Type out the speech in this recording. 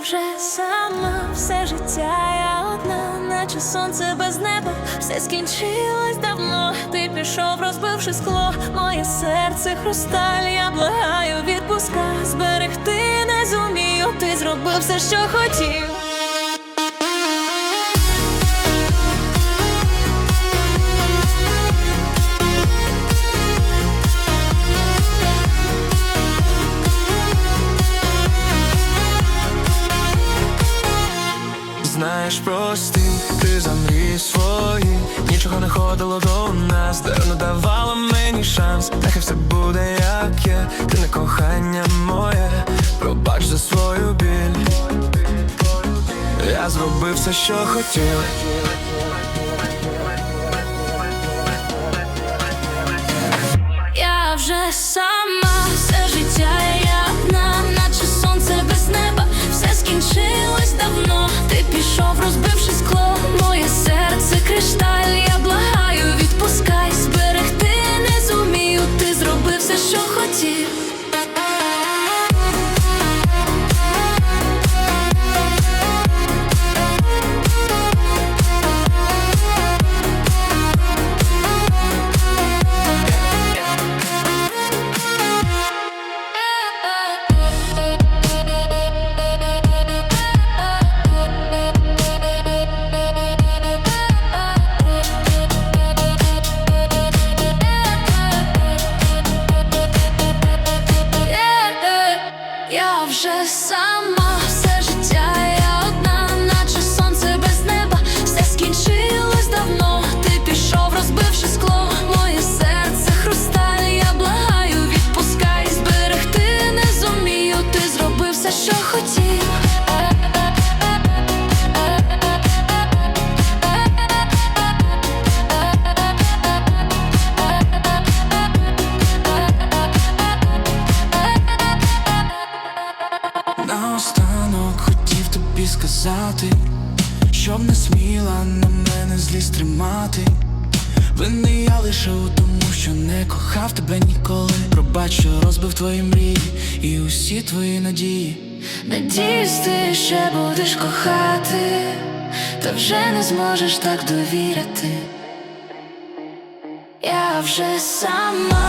вже сама все життя я одна, наче сонце без неба, все скінчилось давно. Ти пішов, розбивши скло, моє серце хрусталь, я благаю, відпуска зберегти не зумію. Ти зробив все, що хотів. Знаєш, прости, ти за мрії свої. Нічого не ходило до нас, даремно давала мені шанс. Нехай все буде як є, ти не кохання моє. Пробач за свою біль. Я зробив все, що хотів. Я вже сама хотів. Сама все життя сказати, щоб не сміла на мене злість тримати. Винний я лише у тому, що не кохав тебе ніколи. Пробач, що розбив твої мрії і усі твої надії. Надіюсь, ти ще будеш кохати, та вже не зможеш так довіряти. Я вже сама